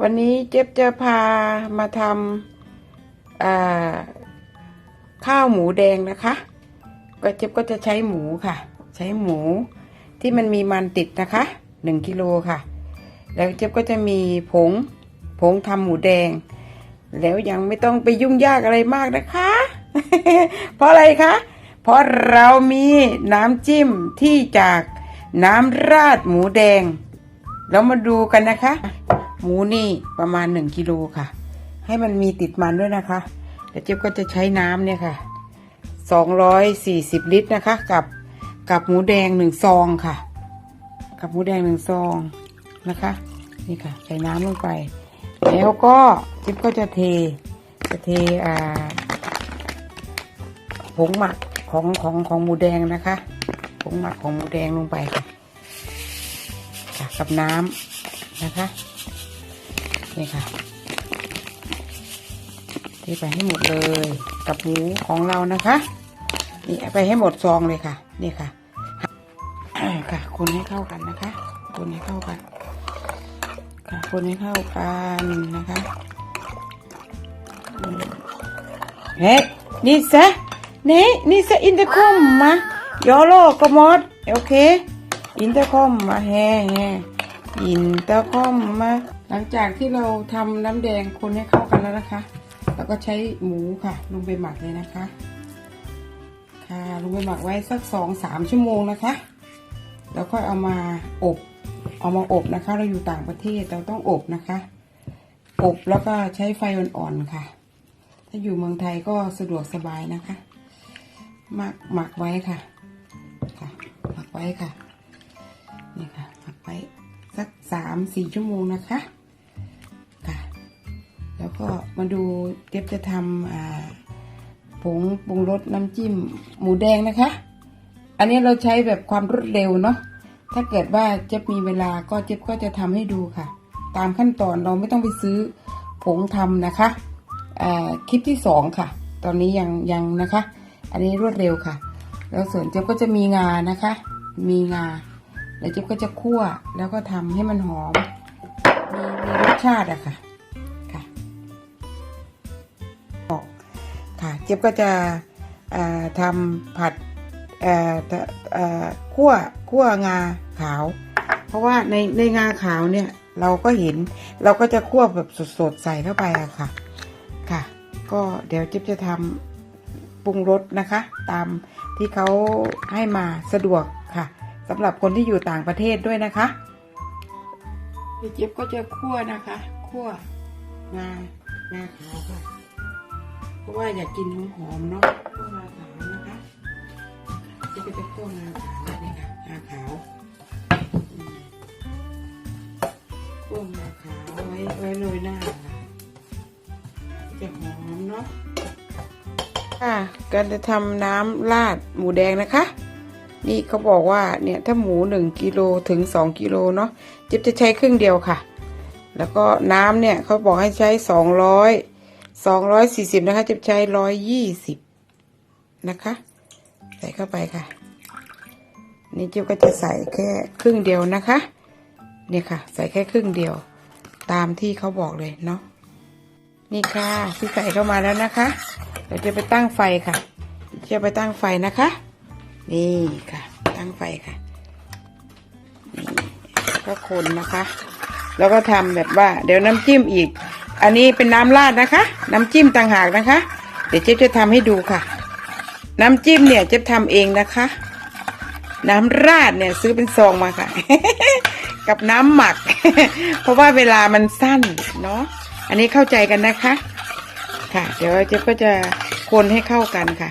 วันนี้เจ๊บจะพามาทำข้าวหมูแดงนะคะ ก็เจ๊บก็จะใช้หมูค่ะ ใช้หมูที่มันมีมันติดนะคะหนึ่งกิโลค่ะ แล้วเจ๊บก็จะมีผงผงทำหมูแดง แล้วยังไม่ต้องไปยุ่งยากอะไรมากนะคะ เพราะอะไรคะ เพราะเรามีน้ำจิ้มที่จากน้ำราดหมูแดง แล้วมาดูกันนะคะ หมูนี่ประมาณหนึ่งกิโลค่ะ ให้มันมีติดมันด้วยนะคะเดี๋ยวเจ๊บก็จะใช้น้ำเนี่ยค่ะสองร้อยสี่สิบลิตรนะคะ กับกับหมูแดงหนึ่งซองค่ะ กับหมูแดงหนึ่งซองนะคะ นี่ค่ะ ใส่น้ำลงไป แล้วก็เจ๊บก็จะเทจะเทอ่าผงหมักของของของหมูแดงนะคะผงหมักของหมูแดงลงไปค่ะ ค่ะ กับน้ำนะคะนี่ค่ะเทไปให้หมดเลย กับหมูของเรานะคะนี่ไปให้หมดซองเลยค่ะ นี่ค่ะค่ะ คนให้เข้ากันนะคะ คนให้เข้ากัน ค่ะ คนให้เข้ากันนะคะเฮ้นี่ซะนี่นี่ซะอินเตอร์คอมมา ยอโลกมอดโอเค อินเตอร์คอมมาแฮ่แฮ่อินเตอร์คอมมา หลังจากที่เราทำน้ำแดงคนให้เข้ากันแล้วนะคะ แล้วก็ใช้หมูค่ะ ลงไปหมักเลยนะคะ ค่ะลงไปหมักไว้สักสองสามชั่วโมงนะคะ แล้วก็เอามาอบ เอามาอบนะคะ เราอยู่ต่างประเทศเราต้องอบนะคะ อบแล้วก็ใช้ไฟอ่อนๆค่ะ ถ้าอยู่เมืองไทยก็สะดวกสบายนะคะหมักหมักไว้ค่ะ ค่ะ หมักไว้ค่ะ นี่ค่ะหมักไว้สักสามสี่ชั่วโมงนะคะค่ะ แล้วก็มาดูเก็บจะทำผงปรุงรสน้ำจิ้มหมูแดงนะคะ อันนี้เราใช้แบบความรวดเร็วเนาะถ้าเกิดว่าเจ๊บมีเวลาก็เจ๊บก็จะทำให้ดูค่ะ ตามขั้นตอนเราไม่ต้องไปซื้อผงทำนะคะคลิปที่สองค่ะ ตอนนี้ยังยังนะคะ อันนี้รวดเร็วค่ะ แล้วส่วนเจ๊บก็จะมีงานะคะ มีงา แล้วเจ๊บก็จะคั่วแล้วก็ทำให้มันหอม มีมีรสชาติอะค่ะค่ะออกค่ะเจ๊บก็จะอ่าทำผัดคั่วคั่วงาขาว เพราะว่าในในงาขาวเนี่ยเราก็เห็นเราก็จะคั่วแบบสดๆใส่เข้าไปอะค่ะ ค่ะ ก็เดี๋ยวเจ๊บจะทำปรุงรสนะคะ ตามที่เขาให้มาสะดวก สำหรับคนที่อยู่ต่างประเทศด้วยนะคะพี่เจี๊ยบก็จะคั่วนะคะคั่วงางาขาวค่ะ เพราะว่าอยากกินหอมๆเนาะคั่วงาขาวนะคะเจ๊บก็จะคั่วงาขาวนี่ค่ะงาขาวอืมคั่วงาขาวไว้ไว้โรยหน้าค่ะจะหอมเนาะค่ะการจะทำน้ำราดหมูแดงนะคะ นี่เขาบอกว่าเนี่ยถ้าหมูหนึ่งกิโลถึงสองกิโลเนาะจิ๊บจะใช้ครึ่งเดียวค่ะ แล้วก็น้ำเนี่ยเขาบอกให้ใช้สองร้อยสองร้อยสี่สิบนะคะจิ๊บใช้ร้อยยี่สิบนะคะ ใส่เข้าไปค่ะ นี่จิ๊บก็จะใส่แค่ครึ่งเดียวนะคะ เนี่ยค่ะ ใส่แค่ครึ่งเดียว ตามที่เขาบอกเลยเนาะนี่ค่ะที่ใส่เข้ามาแล้วนะคะเดี๋ยวจะไปตั้งไฟค่ะ จะไปตั้งไฟนะคะ นี่ค่ะ ตั้งไฟค่ะนี่ก็คนนะคะ แล้วก็ทำแบบว่า เดี๋ยวน้ำจิ้มอีก อันนี้เป็นน้ำราดนะคะ น้ำจิ้มต่างหากนะคะ เดี๋ยวเจ๊จะทำให้ดูค่ะ น้ำจิ้มเนี่ยเจ๊ทำเองนะคะ น้ำราดเนี่ยซื้อเป็นซองมาค่ะ กับน้ำหมัก เพราะว่าเวลามันสั้นเนาะอันนี้เข้าใจกันนะคะ ค่ะ เดี๋ยวเจ๊ก็จะคนให้เข้ากันค่ะ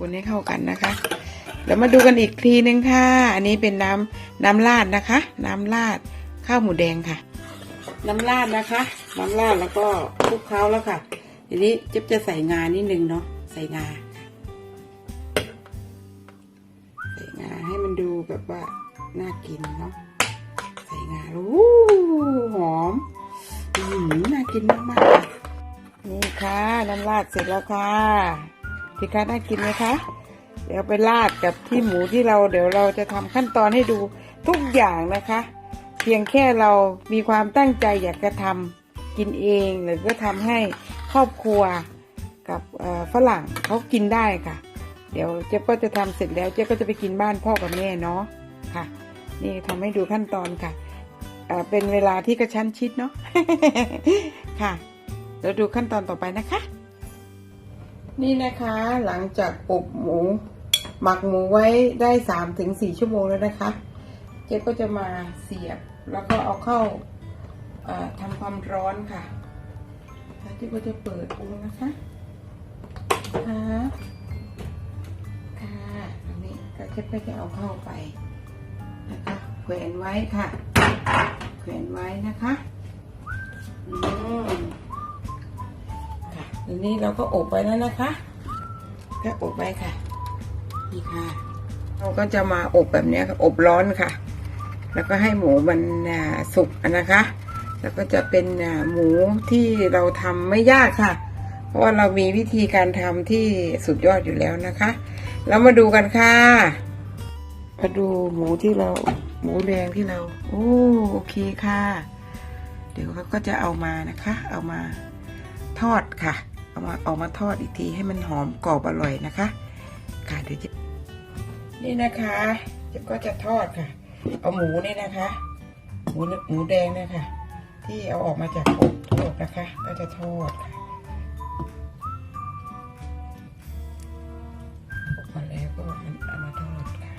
คนให้เข้ากันนะคะเดี๋ยวมาดูกันอีกทีนึงค่ะ อันนี้เป็นน้ำน้ำราดนะคะ น้ำราดข้าวหมูแดงค่ะ น้ำราดนะคะ น้ำราดแล้วก็คลุกเคล้าแล้วค่ะทีนี้เจ๊บจะใส่งานิดนึงเนาะใส่งาใส่งาให้มันดูแบบว่าน่ากินเนาะใส่งาอู้หอมอืมน่ากินมากๆค่ะนี่ค่ะน้ำราดเสร็จแล้วค่ะ พี่คะน่ากินไหมคะ เดี๋ยวไปราดกับที่หมูที่เราเดี๋ยวเราจะทำขั้นตอนให้ดูทุกอย่างนะคะ เพียงแค่เรามีความตั้งใจอยากจะทำกินเองหรือก็ทำให้ครอบครัวกับฝรั่งเขากินได้ค่ะ เดี๋ยวเจ๊ก็จะทำเสร็จแล้วเจ๊ก็จะไปกินบ้านพ่อกับแม่เนาะค่ะ นี่ทำให้ดูขั้นตอนค่ะเเป็นเวลาที่กระชั้นชิดเนาะค่ะเดี๋ยวดูขั้นตอนต่อไปนะคะ นี่นะคะหลังจากอบหมู หมักหมูไว้ได้สามถึงสี่ชั่วโมงแล้วนะคะ เจ๊ก็จะมาเสียบแล้วก็เอาเข้าทำความร้อนค่ะแล้วเจ๊ก็จะเปิดอุงนะคะค่ะค่ะอันนี้ก็เจ๊ก็จะเอาเข้าไปนะคะแขวนไว้ค่ะแขวนไว้นะคะอืมค่ะ ทีนี้เราก็อบไว้แล้วนะคะก็อบไว้ค่ะนี่ค่ะ เราก็จะมาอบแบบนี้ค่ะอบร้อนค่ะ แล้วก็ให้หมูมันสุกนะคะ แล้วก็จะเป็นหมูที่เราทำไม่ยากค่ะ เพราะว่าเรามีวิธีการทำที่สุดยอดอยู่แล้วนะคะแล้วมาดูกันค่ะมาดูหมูที่เราหมูแดงที่เรา โอ้โอเคค่ะ เดี๋ยวเขาก็จะเอามานะคะ เอามาทอดค่ะ เอามาเอามาทอดอีกทีให้มันหอมกรอบอร่อยนะคะ ค่ะเดี๋ยวจะนี่นะคะจะก็จะทอดค่ะ เอาหมูนี่นะคะ หมูหมูแดงเนี่ยค่ะ ที่เอาออกมาจากอบทอดนะคะ ก็จะทอดค่ะอบมาแล้วก็มันเอามาทอดค่ะ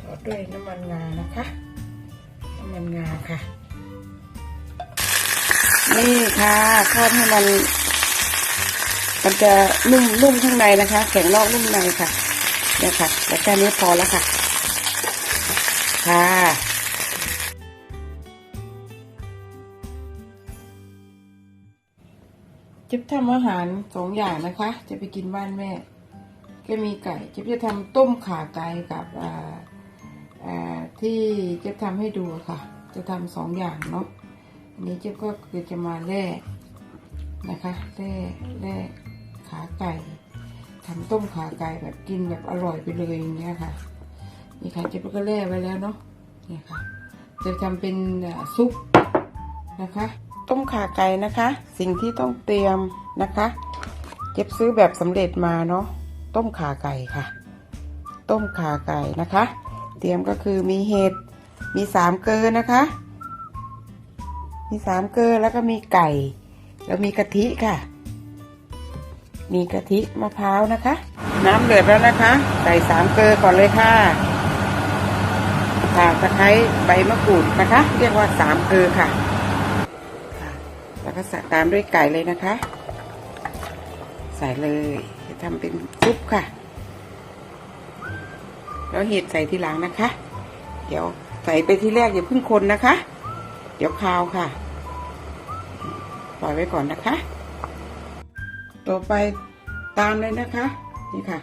ทอดด้วยน้ำมันงานะคะ น้ำมันงาค่ะ นี่ค่ะทอดให้มัน มันจะนุ่มนุ่มข้างในนะคะ แข็งนอกนุ่มในค่ะเนี่ยค่ะ แล้วแค่นี้พอแล้วค่ะ ค่ะจิ๊บทำอาหารสองอย่างนะคะ จะไปกินบ้านแม่ ก็มีไก่ จิ๊บจะทำต้มขาไก่กับอ่า อ่ที่จะทำให้ดูค่ะ จะทำสองอย่างเนาะอันนี้เจ๊ก็คือจะมาแล่นะคะแล่แล่ขาไก่ทำต้มขาไก่แบบกินแบบอร่อยไปเลยอย่างเงี้ยค่ะ นี่ค่ะเจ๊ก็แล่ไว้แล้วเนาะนี่ค่ะ จะทำเป็นซุปนะคะ ต้มขาไก่นะคะ สิ่งที่ต้องเตรียมนะคะ เจ็บซื้อแบบสำเร็จมาเนาะต้มขาไก่ค่ะ ต้มขาไก่นะคะ เตรียมก็คือมีเห็ด มีสามเกลือนะคะ มีสามเกลือแล้วก็มีไก่ แล้วมีกะทิค่ะ มีกะทิมะพร้าวนะคะ น้ำเดือดแล้วนะคะ ใส่สามเกลือก่อนเลยค่ะข่าตะไคร้ใบมะกรูดนะคะ เรียกว่าสามเกลือค่ะ แล้วก็ใส่ตามด้วยไก่เลยนะคะ ใส่เลยจะทำเป็นซุปค่ะ แล้วเห็ดใส่ทีหลังนะคะ เดี๋ยวใส่ไปที่แรกอย่าเพิ่งคนนะคะ เดี๋ยวคาวค่ะ ปล่อยไว้ก่อนนะคะ ต่อไปตามเลยนะคะ นี่ค่ะ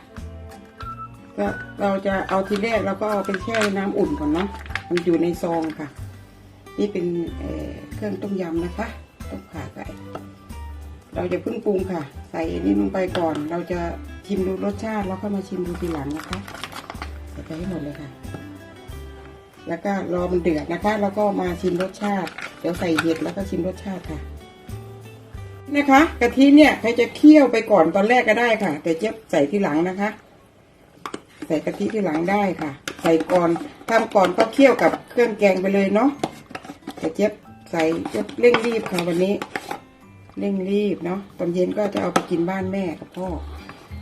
ก็เราจะเอาทีแรกเราก็เอาไปแช่น้ำอุ่นก่อนเนาะ มันอยู่ในซองค่ะ นี่เป็นเเครื่องต้มยำนะคะ ต้มข่าไก่เราจะเพิ่งปรุงค่ะ ใส่นนี้ลงไปก่อน เราจะชิมดูรสชาติแล้วก็มาชิมดูทีหลังนะคะ ใส่ไปให้หมดเลยค่ะ แล้วก็รอมันเดือดนะคะ แล้วก็มาชิมรสชาติ เดี๋ยวใส่เห็ดแล้วก็ชิมรสชาติค่ะ นะคะกะทิเนี่ยใครจะเคี่ยวไปก่อนตอนแรกก็ได้ค่ะ แต่เจ๊บใส่ทีหลังนะคะ ใส่กะทิทีหลังได้ค่ะ ใส่ก่อนทำก่อนก็เคี่ยวกับเครื่องแกงไปเลยเนาะแต่เจ๊บใส่เจ๊บเร่งรีบค่ะวันนี้เร่งรีบเนาะตอนเย็นก็จะเอาไปกินบ้านแม่กับพ่อ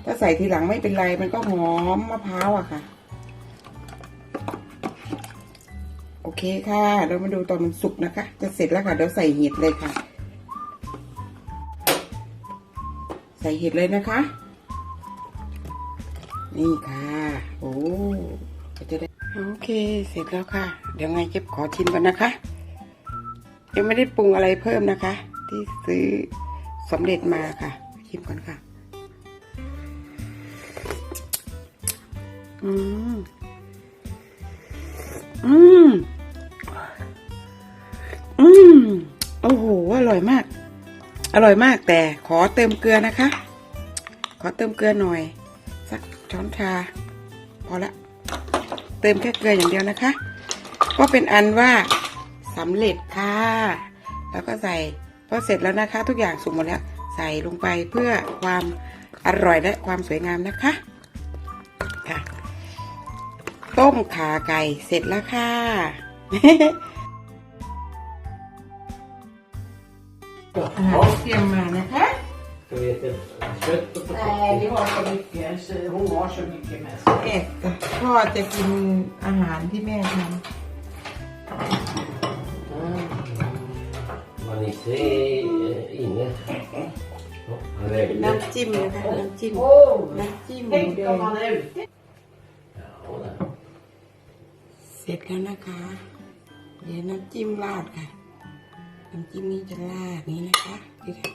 ถ้าใส่ทีหลังไม่เป็นไรมันก็หอมมะพร้าวอะค่ะ โอเคค่ะ เรามาดูตอนมันสุกนะคะ จะเสร็จแล้วค่ะ เดี๋ยวใส่เห็ดเลยค่ะ ใส่เห็ดเลยนะคะ นี่ค่ะ โอ้จะได้ โอเค เสร็จแล้วค่ะ เดี๋ยวไงเก็บขอชิมก่อนนะคะ ยังไม่ได้ปรุงอะไรเพิ่มนะคะ ที่ซื้อสำเร็จมาค่ะ ชิมก่อนค่ะ อืม อืม อืม โอ้โห อร่อยมาก อร่อยมากแต่ขอเติมเกลือนะคะ ขอเติมเกลือหน่อย สักช้อนชา พอละ เติมแค่เกลืออย่างเดียวนะคะ ก็เป็นอันว่าสำเร็จค่ะ แล้วก็ใส่พอเสร็จแล้วนะคะ ทุกอย่างสุกหมดแล้ว ใส่ลงไปเพื่อความอร่อยและความสวยงามนะคะ ค่ะ ต้มขาไก่เสร็จแล้วค่ะ อาหารที่เตรียมมานะคะ Ska vi äta kött och Nej, vi har så mycket. Så hon har så mycket med sig. เอกพ่อจะกินอาหารที่แม่ท Vad ni ser inne. Ja, han ำ väger น้ำจิ้มนะคะน้ำจิ้ม Åh, น้ำจิ้มหมู tänk แด om ง man är ute. Ja, där. เสร็จแล้วนะคะ เดี๋ยวน้ำจิ้มราดค่ะ น้ำจิ้มนี้จะราดนี้นะคะนี่ค่ะ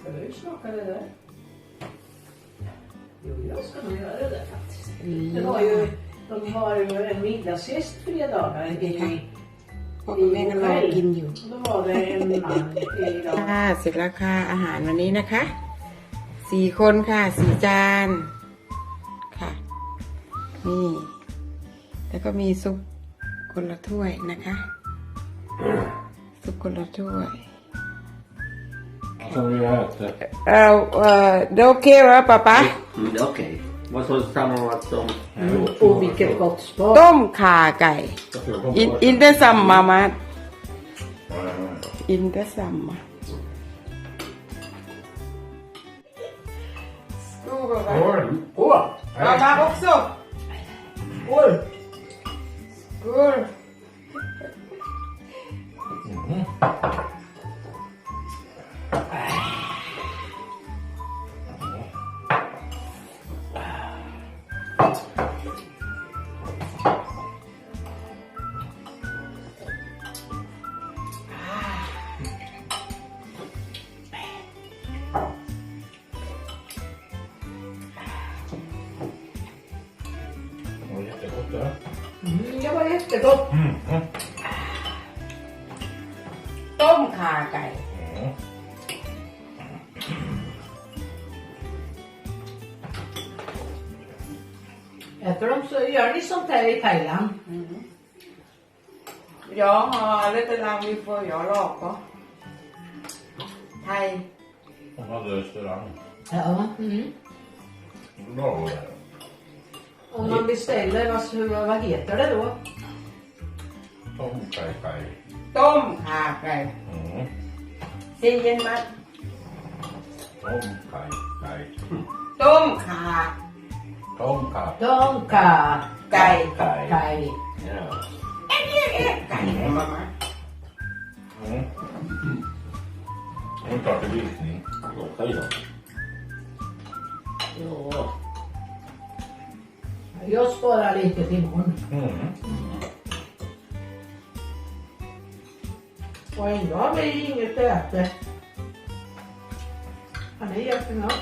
Ska du smaka det där? Jo, jag ska nog göra det där faktiskt. Det var ju, de har ju en middagsgäst fredagar i, พ่อกับแม่ก็รอกินอยู่ då var det en man idag. ค่ะเสร็จแล้วค่ะอาหารวันนี้นะคะสี่คนค่ะสี่จานค่ะนี่แล้ว ก็มีซุปคนละถ้วยนะคะ ซุปคนละถ้วย Som vi äter. เออเออ det är okej va pappa Mm, det är okej. Vad sa du samma mat som... Och vilket gott svar. ต้มข่าไก่อินอินเตอร์ซัมมามาอิ var jättegott det. Mm, det var jättegott. Mm. ต้มข่าไก่ Mm. Äter de så, gör ni sånt här i Thailand? ยอฮอเลตลามีฟอยอลอกก็ไทย Hon hade restaurang. Ja. Mm. Bra var det. Om man beställer, vad, hur- vad heter det då? Tom Kai Kai. ต้มข่าไก่ Mm. เซเย็นมัด Tom Kai Kai. ต้มข่า Tom Kai. Donka ไก่ Kai. Kai. Ja. ไก่มามา Mm. Hon tar till visning. Okej då. Ja. Jag sparar lite till imorgon. Mm. Och ändå har vi inget äte. Han är jättenöjd.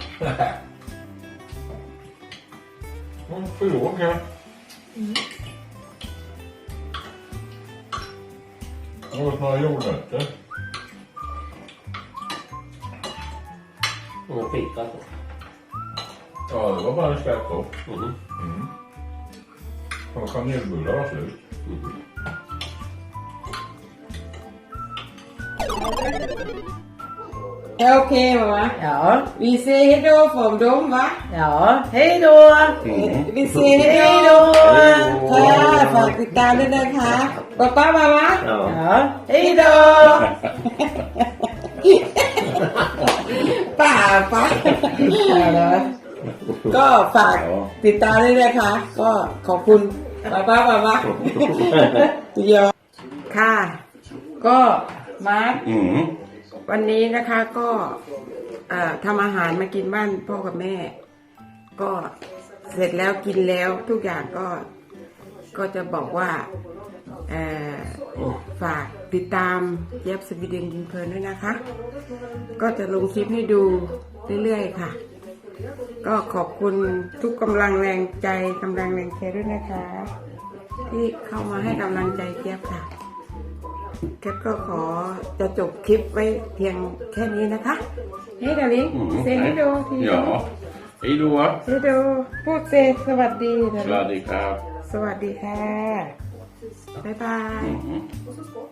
Hon får ju åka. Åt några jordnötter. Och fika så. Ja, det var bara en skvätt upp. Mhm. Mm. Och kanelbullar var slut. är det okej mamma? Ja, Vi säger hejdå från dem va? ja, hej då! Vi säger hejdå! Ja, ฝากติดตามด้วยนะคะป๊าป๊ามามา Ja. Ja, hej då! ป้าป้าก็ฝากติดตามด้วยนะคะ ก็ขอบคุณ ป้าป้าป้าป้าเดียวค่ะ ก็มาร์ค Mm. วันนี้นะคะก็เอ่อทำอาหารมากินบ้านพ่อกับแม่ ก็เสร็จแล้วกินแล้วทุกอย่างก็ก็จะบอกว่าเอ่อฝากติดตามเย็บสวีเดนยินเพลินด้วยนะคะ ก็จะลงคลิปให้ดูเรื่อยๆค่ะ ก็ขอบคุณทุกกำลังแรงใจกำลังแรงใจด้วยนะคะ ที่เข้ามาให้กำลังใจเจี๊ยบค่ะแคปก็ขอจะจบคลิปไว้เพียงแค่นี้นะคะเฮ้ยดาริงเซ็นให้ดูที Ja. Hej då! เฮโดพูดเซสวัสดีเดี๋ยว Sladdig här. สวัสดีค่ะ บ๊ายบาย Mm.